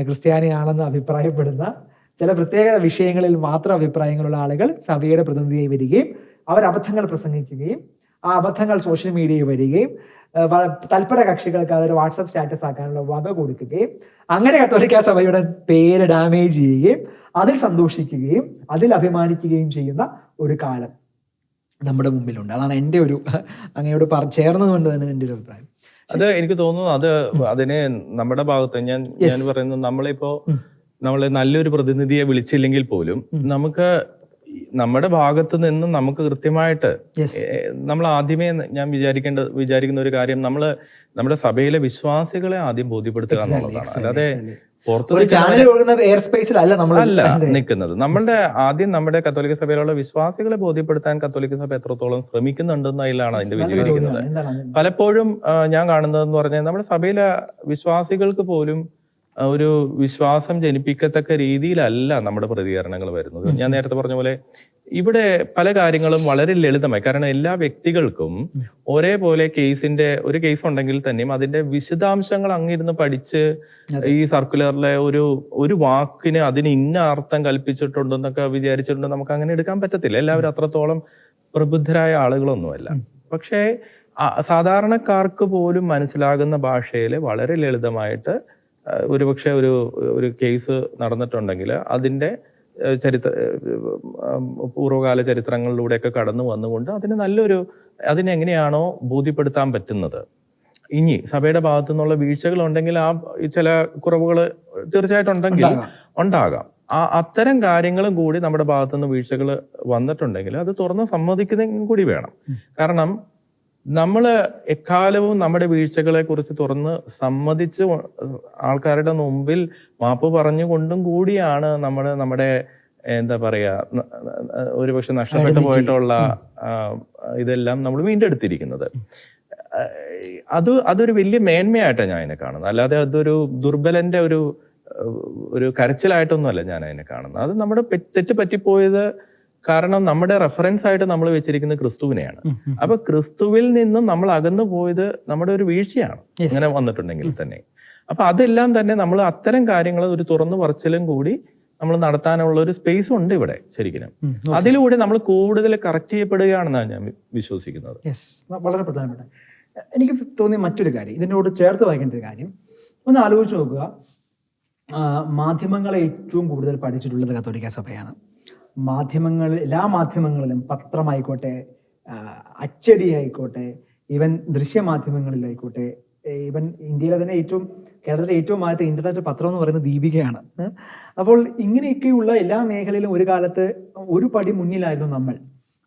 ക്രിസ്ത്യാനിയാണെന്ന് അഭിപ്രായപ്പെടുന്ന ചില പ്രത്യേക വിഷയങ്ങളിൽ മാത്രം അഭിപ്രായങ്ങളുള്ള ആളുകൾ സഭയുടെ പ്രതിനിധിയായി വരികയും അവർ അബദ്ധങ്ങൾ പ്രസംഗിക്കുകയും ആ അബദ്ധങ്ങൾ സോഷ്യൽ മീഡിയയിൽ വരികയും തൽപര കക്ഷികൾക്ക് അതൊരു വാട്സപ്പ് സ്റ്റാറ്റസ് ആക്കാനുള്ള വക കൊടുക്കുകയും അങ്ങനെ കത്തോലിക്ക സഭയുടെ പേര് ഡാമേജ് ചെയ്യുകയും അതിൽ സന്തോഷിക്കുകയും അതിൽ അഭിമാനിക്കുകയും ചെയ്യുന്ന ഒരു കാലം. നമ്മുടെ മുമ്പിലുണ്ട്. അതാണ് എന്റെ ഒരു അങ്ങയോട് പറ ചേർന്നതുകൊണ്ട് തന്നെ എന്റെ ഒരു അഭിപ്രായം. അത് എനിക്ക് തോന്നുന്നു അത് അതിനെ നമ്മുടെ ഭാഗത്ത് ഞാൻ ഞാൻ പറയുന്നത് നമ്മളിപ്പോ നമ്മളെ നല്ലൊരു പ്രതിനിധിയെ വിളിച്ചില്ലെങ്കിൽ പോലും നമുക്ക് നമ്മുടെ ഭാഗത്ത് നിന്ന് നമുക്ക് കൃത്യമായിട്ട് നമ്മൾ ആദ്യമേ ഞാൻ വിചാരിക്കേണ്ട വിചാരിക്കുന്ന ഒരു കാര്യം നമ്മൾ നമ്മുടെ സഭയിലെ വിശ്വാസികളെ ആദ്യം ബോധ്യപ്പെടുത്തുക എന്നുള്ളതാണ്. അല്ലാതെ ഒരു നിൽക്കുന്നവരെ- ചാനൽ ഒഴുകുന്ന എയർ സ്പേസിലല്ല നമ്മൾ അല്ല നിൽക്കുന്നത്. നമ്മളുടെ ആദ്യം നമ്മുടെ കത്തോലിക്ക സഭയിലുള്ള വിശ്വാസികളെ ബോധ്യപ്പെടുത്താൻ കത്തോലിക്ക സഭ എത്രത്തോളം ശ്രമിക്കുന്നുണ്ടെന്നതിലാണ് അതിന്റെ വിജയിക്കുന്നത് പലപ്പോഴും ഞാൻ കാണുന്നതെന്ന് പറഞ്ഞാൽ നമ്മുടെ സഭയിലെ വിശ്വാസികൾക്ക് പോലും ഒരു വിശ്വാസം ജനിപ്പിക്കത്തക്ക രീതിയിലല്ല നമ്മുടെ പ്രതികരണങ്ങൾ വരുന്നത്. ഞാൻ നേരത്തെ പറഞ്ഞ പോലെ ഇവിടെ പല കാര്യങ്ങളും വളരെ ലളിതമായി. കാരണം എല്ലാ വ്യക്തികൾക്കും ഒരേപോലെ കേസിന്റെ ഒരു കേസ് ഉണ്ടെങ്കിൽ തന്നെയും അതിന്റെ വിശദാംശങ്ങൾ അങ്ങിരുന്ന് പഠിച്ച് ഈ സർക്കുലറിലെ ഒരു ഒരു വാക്കിന് അതിന് ഇന്ന അർത്ഥം കൽപ്പിച്ചിട്ടുണ്ടെന്നൊക്കെ വിചാരിച്ചിട്ടുണ്ട് നമുക്ക് അങ്ങനെ എടുക്കാൻ പറ്റത്തില്ല. എല്ലാവരും അത്രത്തോളം പ്രബുദ്ധരായ ആളുകളൊന്നുമല്ല. പക്ഷേ സാധാരണക്കാർക്ക് പോലും മനസ്സിലാകുന്ന ഭാഷയിൽ വളരെ ലളിതമായിട്ട് ഒരുപക്ഷെ ഒരു ഒരു കേസ് നടന്നിട്ടുണ്ടെങ്കിൽ അതിന്റെ ഏഹ്, ചരിത്ര പൂർവകാല ചരിത്രങ്ങളിലൂടെയൊക്കെ കടന്നു വന്നുകൊണ്ട് അതിന് നല്ലൊരു അതിനെങ്ങനെയാണോ ബോധ്യപ്പെടുത്താൻ പറ്റുന്നത്. ഇനി സഭയുടെ ഭാഗത്തു നിന്നുള്ള വീഴ്ചകൾ ഉണ്ടെങ്കിൽ ആ ചില കുറവുകൾ തീർച്ചയായിട്ടും ഉണ്ടെങ്കിൽ ഉണ്ടാകാം. ഉണ്ടാകാം. ആ അത്തരം കാര്യങ്ങളും കൂടി നമ്മുടെ ഭാഗത്തുനിന്ന് വീഴ്ചകൾ വന്നിട്ടുണ്ടെങ്കിൽ അത് തുറന്ന് സമ്മതിക്കുന്നതും കൂടി വേണം. കാരണം നമ്മൾ എക്കാലവും നമ്മുടെ വീഴ്ചകളെ കുറിച്ച് തുറന്ന് സമ്മതിച്ച് ആൾക്കാരുടെ മുമ്പിൽ മാപ്പ് പറഞ്ഞുകൊണ്ടും കൂടിയാണ് നമ്മൾ നമ്മുടെ എന്താ പറയാ ഒരുപക്ഷെ നഷ്ടപ്പെട്ടു പോയിട്ടുള്ള ഇതെല്ലാം നമ്മൾ വീണ്ടെടുത്തിരിക്കുന്നത്. അത് അതൊരു വലിയ മേന്മയായിട്ടാണ് ഞാൻ അതിനെ കാണുന്നത്. അല്ലാതെ അതൊരു ദുർബലന്റെ ഒരു ഒരു കരച്ചിലായിട്ടൊന്നുമല്ല ഞാൻ അതിനെ കാണുന്നത്. അത് നമ്മുടെ തെറ്റ് പറ്റിപ്പോയത് കാരണം നമ്മുടെ റെഫറൻസ് ആയിട്ട് നമ്മൾ വെച്ചിരിക്കുന്നത് ക്രിസ്തുവിനെയാണ്. അപ്പൊ ക്രിസ്തുവിൽ നിന്നും നമ്മൾ അകന്നു പോയത് നമ്മുടെ ഒരു വീഴ്ചയാണ്. ഇങ്ങനെ വന്നിട്ടുണ്ടെങ്കിൽ തന്നെ. അപ്പൊ അതെല്ലാം തന്നെ നമ്മൾ അത്തരം കാര്യങ്ങൾ ഒരു തുറന്നു പറച്ചിലും കൂടി നമ്മൾ നടത്താനുള്ള ഒരു സ്പേസ് ഉണ്ട് ഇവിടെ ശരിക്കും അതിലൂടെ നമ്മൾ കൂടുതൽ കറക്റ്റ് ചെയ്യപ്പെടുകയാണെന്നാണ് ഞാൻ വിശ്വസിക്കുന്നത്. വളരെ പ്രധാനപ്പെട്ട. എനിക്ക് തോന്നിയ മറ്റൊരു കാര്യം ഇതിനോട് ചേർത്ത് വായിക്കേണ്ട ഒരു കാര്യം. ഒന്ന് ആലോചിച്ച് നോക്കുക. മാധ്യമങ്ങളെ ഏറ്റവും കൂടുതൽ പഠിച്ചിട്ടുള്ളത് കത്തോലിക്ക സഭയാണ്. മാധ്യമങ്ങൾ എല്ലാ മാധ്യമങ്ങളിലും പത്രമായിക്കോട്ടെ അച്ചടി ആയിക്കോട്ടെ ഈവൻ ദൃശ്യമാധ്യമങ്ങളിലായിക്കോട്ടെ ഈവൻ ഇന്ത്യയിലെ തന്നെ ഏറ്റവും കേരളത്തിലെ ഏറ്റവും ആദ്യത്തെ ഇന്റർനെറ്റ് പത്രം എന്ന് പറയുന്നത് ദീപികയാണ്? അപ്പോൾ ഇങ്ങനെയൊക്കെയുള്ള എല്ലാ മേഖലയിലും ഒരു കാലത്ത് ഒരു പടി മുന്നിലായിരുന്നു നമ്മൾ.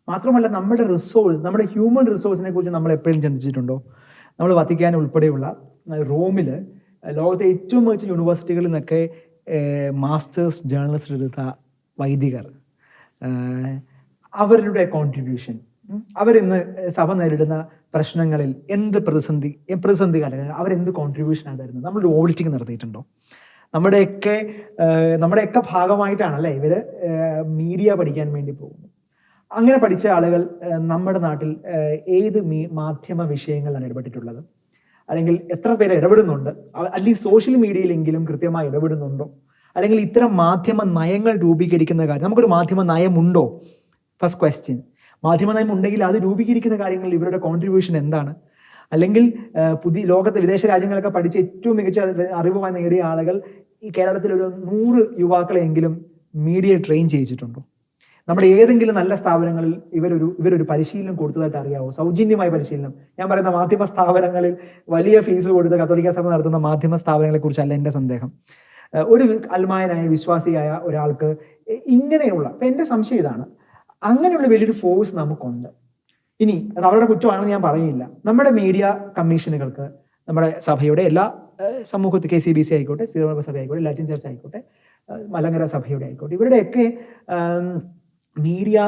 മാത്രമല്ല നമ്മുടെ റിസോഴ്സ് നമ്മുടെ ഹ്യൂമൻ റിസോഴ്സിനെ കുറിച്ച് നമ്മൾ എപ്പോഴും ചിന്തിച്ചിട്ടുണ്ടോ? നമ്മൾ വത്തിക്കാൻ ഉൾപ്പെടെയുള്ള റോമിൽ ലോകത്തെ ഏറ്റവും മികച്ച യൂണിവേഴ്സിറ്റികളിൽ നിന്നൊക്കെ മാസ്റ്റേഴ്സ് ജേർണലിസ്റ്റ് എടുത്ത വൈദികർ. അവരുടെ കോൺട്രിബ്യൂഷൻ അവരിന്ന് സഭ നേരിടുന്ന പ്രശ്നങ്ങളിൽ എന്ത് പ്രതിസന്ധി പ്രതിസന്ധി കാലങ്ങളിൽ അവരെന്ത് കോൺട്രിബ്യൂഷനാണ് തരുന്നത്? നമ്മൾ ഓഡിറ്റിംഗ് നടത്തിയിട്ടുണ്ടോ? നമ്മുടെയൊക്കെ നമ്മുടെയൊക്കെ ഭാഗമായിട്ടാണ് അല്ലേ ഇവർ മീഡിയ പഠിക്കാൻ വേണ്ടി പോകുന്നത്. അങ്ങനെ പഠിച്ച ആളുകൾ നമ്മുടെ നാട്ടിൽ ഏത് മീ- മാധ്യമ വിഷയങ്ങളിലാണ് ഇടപെട്ടിട്ടുള്ളത്? അല്ലെങ്കിൽ എത്ര പേര് ഇടപെടുന്നുണ്ട്? അല്ലെങ്കിൽ സോഷ്യൽ മീഡിയയിലെങ്കിലും കൃത്യമായി ഇടപെടുന്നുണ്ടോ? അല്ലെങ്കിൽ ഇത്തരം മാധ്യമ നയങ്ങൾ രൂപീകരിക്കുന്ന കാര്യം നമുക്കൊരു മാധ്യമ നയമുണ്ടോ? ഫസ്റ്റ് ക്വസ്റ്റ്യൻ മാധ്യമ നയം ഉണ്ടെങ്കിൽ അത് രൂപീകരിക്കുന്ന കാര്യങ്ങളിൽ ഇവരുടെ കോൺട്രിബ്യൂഷൻ എന്താണ്? അല്ലെങ്കിൽ പുതിയ ലോകത്തെ വിദേശ രാജ്യങ്ങളൊക്കെ പഠിച്ച് ഏറ്റവും മികച്ച അറിവുമായി നേടിയ ആളുകൾ ഈ കേരളത്തിൽ ഒരു നൂറ് യുവാക്കളെയെങ്കിലും മീഡിയ ട്രെയിൻ ചെയ്യിച്ചിട്ടുണ്ടോ? നമ്മുടെ ഏതെങ്കിലും നല്ല സ്ഥാപനങ്ങളിൽ ഇവരൊരു ഇവരൊരു പരിശീലനം കൊടുത്തതായിട്ട് അറിയാവോ? സൗജന്യമായ പരിശീലനം. ഞാൻ പറയുന്ന മാധ്യമ സ്ഥാപനങ്ങളിൽ വലിയ ഫീസ് കൊടുത്ത് കത്തോലിക്ക സഭ നടത്തുന്ന മാധ്യമ സ്ഥാപനങ്ങളെ കുറിച്ചല്ല എന്റെ സന്ദേഹം. ഒരു അൽമായനായ വിശ്വാസിയായ ഒരാൾക്ക് ഇങ്ങനെയുള്ള ഇപ്പൊ എന്റെ സംശയം ഇതാണ്. അങ്ങനെയുള്ള വലിയൊരു ഫോഴ്സ് നമുക്കുണ്ട്. ഇനി അത് അവരുടെ കുറ്റമാണെന്ന് ഞാൻ പറയുന്നില്ല. നമ്മുടെ മീഡിയ കമ്മീഷനുകൾക്ക് നമ്മുടെ സഭയുടെ എല്ലാ സമൂഹത്തിൽ കെ സി ബി സി ആയിക്കോട്ടെ സീറോ സഭ ആയിക്കോട്ടെ ലാറ്റിൻ ചർച്ച് ആയിക്കോട്ടെ മലങ്കര സഭയുടെ ആയിക്കോട്ടെ ഇവരുടെയൊക്കെ മീഡിയ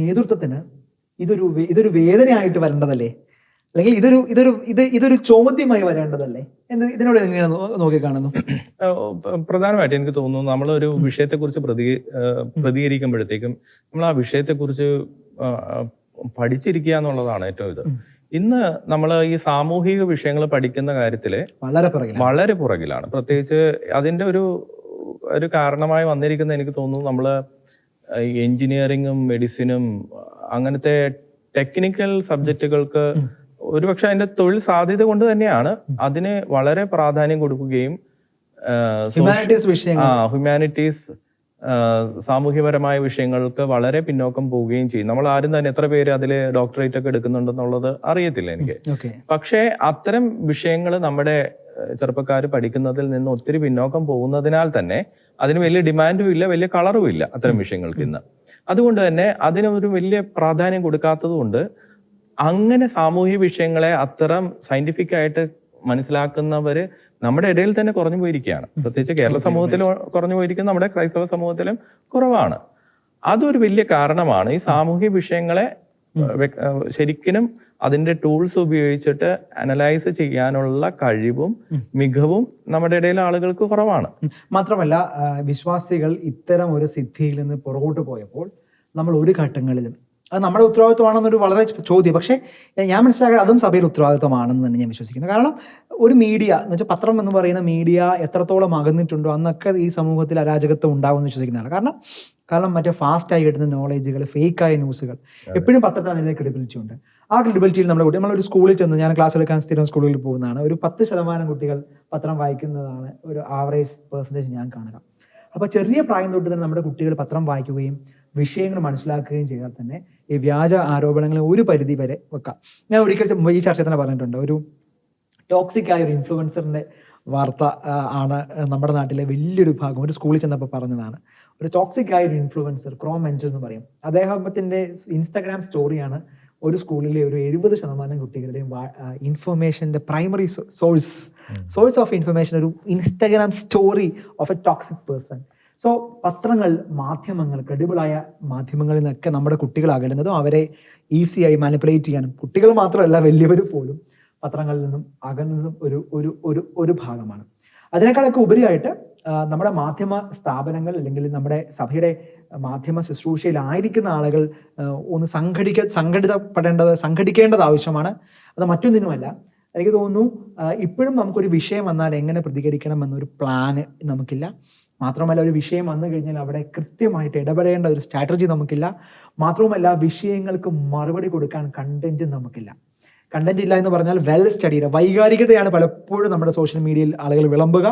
നേതൃത്വത്തിന് ഇതൊരു ഇതൊരു വേദനയായിട്ട് വരേണ്ടതല്ലേ? അല്ലെങ്കിൽ ഇതൊരു ഇതൊരു ഇത് ഇതൊരു ചോദ്യമായി വരേണ്ടതല്ലേ? എന്ന് ഇതിനോട് എങ്ങനെയാണ് നോക്കി ഏഹ് പ്രധാനമായിട്ട് എനിക്ക് തോന്നുന്നു നമ്മളൊരു വിഷയത്തെക്കുറിച്ച് പ്രതി പ്രതികരിക്കുമ്പോഴത്തേക്കും നമ്മൾ ആ വിഷയത്തെക്കുറിച്ച് പഠിച്ചിരിക്കുക എന്നുള്ളതാണ് ഏറ്റവും ഇത്. ഇന്ന് നമ്മൾ ഈ സാമൂഹിക വിഷയങ്ങൾ പഠിക്കുന്ന കാര്യത്തിൽ വളരെ പിറകിലാണ്. വളരെ പുറകിലാണ്. പ്രത്യേകിച്ച് അതിന്റെ ഒരു ഒരു കാരണമായി വന്നിരിക്കുന്ന എനിക്ക് തോന്നുന്നു നമ്മൾ എഞ്ചിനീയറിങ്ങും മെഡിസിനും അങ്ങനത്തെ ടെക്നിക്കൽ സബ്ജക്റ്റുകൾക്ക് ഒരുപക്ഷെ അതിന്റെ തൊഴിൽ സാധ്യത കൊണ്ട് തന്നെയാണ് അതിന് വളരെ പ്രാധാന്യം കൊടുക്കുകയും ഹ്യൂമാനിറ്റീസ് വിഷയങ്ങൾ. ആ ഹ്യൂമാനിറ്റീസ് സാമൂഹ്യപരമായ വിഷയങ്ങൾക്ക് വളരെ പിന്നോക്കം പോവുകയും ചെയ്യും. നമ്മൾ ആരും തന്നെ എത്ര പേര് അതിൽ ഡോക്ടറേറ്റ് ഒക്കെ എടുക്കുന്നുണ്ടെന്നുള്ളത് അറിയത്തില്ല എനിക്ക്. പക്ഷേ അത്തരം വിഷയങ്ങൾ നമ്മുടെ ചെറുപ്പക്കാർ പഠിക്കുന്നതിൽ നിന്ന് ഒത്തിരി പിന്നോക്കം പോകുന്നതിനാൽ തന്നെ അതിന് വലിയ ഡിമാൻഡും ഇല്ല വലിയ കളറും ഇല്ല അത്തരം വിഷയങ്ങൾക്ക് ഇന്ന്. അതുകൊണ്ട് തന്നെ അതിന് ഒരു വലിയ പ്രാധാന്യം കൊടുക്കാത്തത് കൊണ്ട് അങ്ങനെ സാമൂഹിക വിഷയങ്ങളെ അത്തരം സയന്റിഫിക് ആയിട്ട് മനസ്സിലാക്കുന്നവര് നമ്മുടെ ഇടയിൽ തന്നെ കുറഞ്ഞു പോയിരിക്കുകയാണ്. പ്രത്യേകിച്ച് കേരള സമൂഹത്തിൽ കുറഞ്ഞു പോയിരിക്കുന്ന നമ്മുടെ ക്രൈസ്തവ സമൂഹത്തിലും കുറവാണ്. അതൊരു വലിയ കാരണമാണ്. ഈ സാമൂഹിക വിഷയങ്ങളെ ശരിക്കും അതിന്റെ ടൂൾസ് ഉപയോഗിച്ചിട്ട് അനലൈസ് ചെയ്യാനുള്ള കഴിവും മികവും നമ്മുടെ ഇടയിലെ ആളുകൾക്ക് കുറവാണ്. മാത്രമല്ല വിശ്വാസികൾ ഇത്തരം ഒരു സിദ്ധിയിൽ നിന്ന് പുറകോട്ട് പോയപ്പോൾ നമ്മൾ ഒരു ഘട്ടങ്ങളിലും അത് നമ്മുടെ ഉത്തരവാദിത്വമാണെന്നൊരു വളരെ ചോദ്യം. പക്ഷേ ഞാൻ മനസ്സിലാക്കുക അതും സഭയുടെ ഉത്തരവാദിത്വമാണെന്ന് തന്നെ ഞാൻ വിശ്വസിക്കുന്നു. കാരണം ഒരു മീഡിയ എന്ന് വെച്ചാൽ പത്രം എന്ന് പറയുന്ന മീഡിയ എത്രത്തോളം അകന്നിട്ടുണ്ടോ അന്നൊക്കെ ഈ സമൂഹത്തിൽ അരാജകത്വം ഉണ്ടാകുമെന്ന് വിശ്വസിക്കുന്നതാണ്. കാരണം കാരണം മറ്റേ ഫാസ്റ്റായി കിട്ടുന്ന നോളേജുകൾ ഫേക്കായ ന്യൂസുകൾ എപ്പോഴും പത്രത്തിൽ അതിന്റെ ക്രെഡിബിലിറ്റി ഉണ്ട്. ആ ക്രെഡിബിലിറ്റിയിൽ നമ്മുടെ കുട്ടി നമ്മളൊരു സ്കൂളിൽ ചെന്ന് ഞാൻ ക്ലാസ് എടുക്കാൻ സ്ഥിരം സ്കൂളിൽ പോകുന്നതാണ്. ഒരു പത്ത് ശതമാനം കുട്ടികൾ പത്രം വായിക്കുന്നതാണ് ഒരു ആവറേജ് പെർസെന്റേജ് ഞാൻ കാണുക. അപ്പോൾ ചെറിയ പ്രായം തൊട്ട് തന്നെ നമ്മുടെ കുട്ടികൾ പത്രം വായിക്കുകയും വിഷയങ്ങൾ മനസ്സിലാക്കുകയും ചെയ്താൽ തന്നെ ഈ വ്യാജ ആരോപണങ്ങളെ ഒരു പരിധി വരെ വെക്കാം. ഞാൻ ഒരിക്കൽ ഈ ചർച്ച തന്നെ പറഞ്ഞിട്ടുണ്ട്. ഒരു ടോക്സിക് ആയ ഒരു ഇൻഫ്ലുവൻസറിന്റെ വാർത്ത ആണ് നമ്മുടെ നാട്ടിലെ വലിയൊരു ഭാഗം. ഒരു സ്കൂളിൽ ചെന്നപ്പോൾ പറഞ്ഞതാണ്. ഒരു ടോക്സിക് ആയ ഒരു ഇൻഫ്ലുവൻസർ ക്രോം മെന്റൽ എന്ന് പറയും. അദ്ദേഹത്തിന്റെ ഇൻസ്റ്റാഗ്രാം സ്റ്റോറിയാണ് ഒരു സ്കൂളിലെ ഒരു എഴുപത് ശതമാനം കുട്ടികളുടെയും ഇൻഫർമേഷന്റെ primary source source of information ഒരു Instagram story of a toxic person so പത്രങ്ങൾ മാധ്യമങ്ങൾ ക്രെഡിബിളായ മാധ്യമങ്ങളിൽ നിന്നൊക്കെ നമ്മുടെ കുട്ടികൾ അകലുന്നതും അവരെ ഈസിയായി മാനിപ്പുലേറ്റ് ചെയ്യാനും കുട്ടികൾ മാത്രമല്ല വലിയവർ പോലും പത്രങ്ങളിൽ നിന്നും അകന്നതും ഒരു ഒരു ഒരു ഒരു ഭാഗമാണ്. അതിനേക്കാളൊക്കെ ഉപരിയായിട്ട് നമ്മുടെ മാധ്യമ സ്ഥാപനങ്ങൾ അല്ലെങ്കിൽ നമ്മുടെ സഭയുടെ മാധ്യമ ശുശ്രൂഷയിലായിരിക്കുന്ന ആളുകൾ ഒന്ന് സംഘടിക്ക സംഘടിതപ്പെടേണ്ടത് സംഘടിക്കേണ്ടത് ആവശ്യമാണ്. അത് മറ്റൊന്നിനുമല്ല. എനിക്ക് തോന്നുന്നു ഇപ്പോഴും നമുക്കൊരു വിഷയം വന്നാൽ എങ്ങനെ പ്രതികരിക്കണം എന്നൊരു പ്ലാന് നമുക്കില്ല. മാത്രമല്ല ഒരു വിഷയം വന്നു കഴിഞ്ഞാൽ അവിടെ കൃത്യമായിട്ട് ഇടപെടേണ്ട ഒരു സ്ട്രാറ്റജി നമുക്കില്ല. മാത്രവുമല്ല വിഷയങ്ങൾക്ക് മറുപടി കൊടുക്കാൻ കണ്ടന്റ് നമുക്കില്ല. കണ്ടന്റ് ഇല്ല എന്ന് പറഞ്ഞാൽ വെൽ സ്റ്റഡീഡ് വൈകാരികതയാണ് പലപ്പോഴും നമ്മുടെ സോഷ്യൽ മീഡിയയിൽ ആളുകൾ വിളമ്പുക.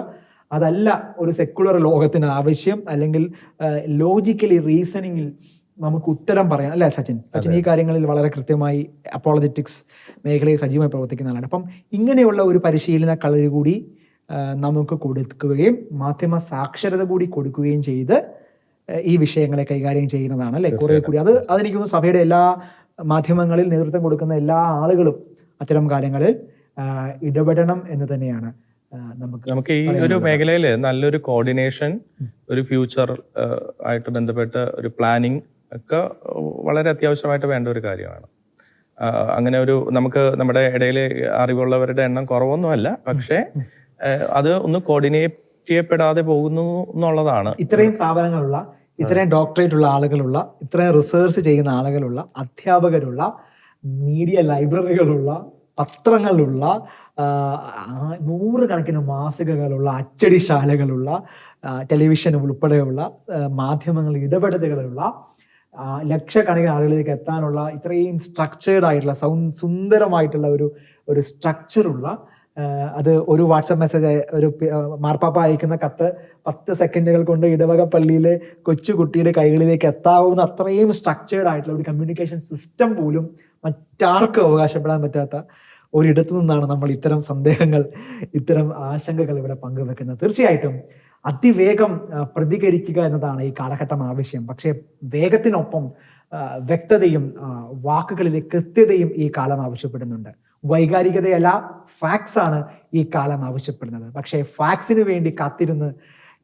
അതല്ല ഒരു സെക്കുലർ ലോകത്തിന് ആവശ്യം അല്ലെങ്കിൽ ലോജിക്കലി റീസണിങ്ങിൽ നമുക്ക് ഉത്തരം പറയാം അല്ലേ സച്ചിൻ? സച്ചിൻ ഈ കാര്യങ്ങളിൽ വളരെ കൃത്യമായി അപ്പോളജറ്റിക്സ് മേഖലയിൽ സജീവമായി പ്രവർത്തിക്കുന്ന ആളാണ് അപ്പം ഇങ്ങനെയുള്ള ഒരു പരിശീലന കളരി കൂടി നമുക്ക് കൊടുക്കുകയും മാധ്യമ സാക്ഷരത കൂടി കൊടുക്കുകയും ചെയ്ത് ഈ വിഷയങ്ങളെ കൈകാര്യം ചെയ്യുന്നതാണ് അല്ലെ? കുറെ കൂടി. അത് അതെനിക്ക് സഭയുടെ എല്ലാ മാധ്യമങ്ങളിൽ നേതൃത്വം കൊടുക്കുന്ന എല്ലാ ആളുകളും അത്തരം കാലങ്ങളിൽ ഇടപെടണം എന്ന് തന്നെയാണ് നമുക്ക് നമുക്ക് ഈ ഒരു മേഖലയിൽ നല്ലൊരു കോർഡിനേഷൻ ഒരു ഫ്യൂച്ചർ ആയിട്ട് ബന്ധപ്പെട്ട് ഒരു പ്ലാനിങ് ഒക്കെ വളരെ അത്യാവശ്യമായിട്ട് വേണ്ട ഒരു കാര്യമാണ്. അങ്ങനെ ഒരു നമുക്ക് നമ്മുടെ ഇടയിൽ അറിവുള്ളവരുടെ എണ്ണം കുറവൊന്നുമല്ല. പക്ഷേ അത് ഒന്ന് കോർഡിനേറ്റ് ചെയ്യപ്പെടാതെ പോകുന്നു എന്നുള്ളതാണ്. ഇത്രയും സ്ഥാപനങ്ങളുള്ള ഇത്രയും ഡോക്ടറേറ്റ് ഉള്ള ആളുകളുള്ള ഇത്രയും റിസർച്ച് ചെയ്യുന്ന ആളുകളുള്ള അധ്യാപകരുള്ള മീഡിയ ലൈബ്രറികളുള്ള പത്രങ്ങളുള്ള നൂറുകണക്കിന് മാസികകളുള്ള അച്ചടിശാലകളുള്ള ടെലിവിഷൻ ഉൾപ്പെടെയുള്ള മാധ്യമങ്ങൾ ഇടപെടലുകളുള്ള ലക്ഷക്കണക്കിന് ആളുകളിലേക്ക് എത്താനുള്ള ഇത്രയും സ്ട്രക്ചേർഡ് ആയിട്ടുള്ള സൗ സുന്ദരമായിട്ടുള്ള ഒരു ഒരു സ്ട്രക്ചറുള്ള അത് ഒരു വാട്സപ്പ് മെസ്സേജ് ഒരു മാർപ്പാപ്പ അയക്കുന്ന കത്ത് പത്ത് സെക്കൻഡുകൾ കൊണ്ട് ഇടവക പള്ളിയിലെ കൊച്ചു കുട്ടിയുടെ കൈകളിലേക്ക് എത്താവുന്ന അത്രയും സ്ട്രക്ചേർഡ് ആയിട്ടുള്ള ഒരു കമ്മ്യൂണിക്കേഷൻ സിസ്റ്റം പോലും മറ്റാർക്കും അവകാശപ്പെടാൻ പറ്റാത്ത ഒരിടത്തു നിന്നാണ് നമ്മൾ ഇത്തരം സന്ദേഹങ്ങൾ ഇത്തരം ആശങ്കകൾ ഇവിടെ പങ്കുവെക്കുന്നത്. തീർച്ചയായിട്ടും അതിവേഗം പ്രതികരിക്കുക എന്നതാണ് ഈ കാലഘട്ടം ആവശ്യം. പക്ഷേ വേഗത്തിനൊപ്പം വ്യക്തതയും വാക്കുകളിലെ കൃത്യതയും ഈ കാലം ആവശ്യപ്പെടുന്നുണ്ട്. വൈകാരികതയല്ല ഫാക്സ് ആണ് ഈ കാലം ആവശ്യപ്പെടുന്നത്. പക്ഷേ ഫാക്സിന് വേണ്ടി കാത്തിരുന്ന്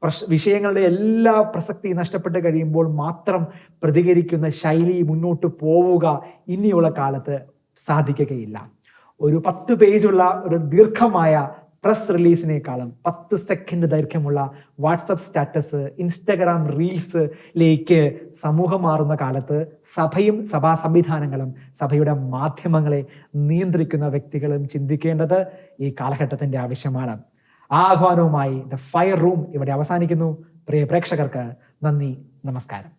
പ്രശ് വിഷയങ്ങളുടെ എല്ലാ പ്രസക്തി നഷ്ടപ്പെട്ട് കഴിയുമ്പോൾ മാത്രം പ്രതികരിക്കുന്ന ശൈലി മുന്നോട്ട് പോവുക ഇനിയുള്ള കാലത്ത് സാധിക്കുകയില്ല. ഒരു പത്ത് പേജുള്ള ഒരു ദീർഘമായ പ്രസ് റിലീസിനേക്കാളും പത്ത് സെക്കൻഡ് ദൈർഘ്യമുള്ള വാട്സപ്പ് സ്റ്റാറ്റസ് ഇൻസ്റ്റഗ്രാം റീൽസിലേക്ക് സമൂഹം മാറുന്ന കാലത്ത് സഭയും സഭാ സംവിധാനങ്ങളും സഭയുടെ മാധ്യമങ്ങളെ നിയന്ത്രിക്കുന്ന വ്യക്തികളും ചിന്തിക്കേണ്ടത് ഈ കാലഘട്ടത്തിന്റെ ആവശ്യമാണ്. ആ ആഹ്വാനവുമായി ദ ഫയർ റൂം ഇവിടെ അവസാനിക്കുന്നു. പ്രിയ പ്രേക്ഷകർക്ക് നന്ദി നമസ്കാരം.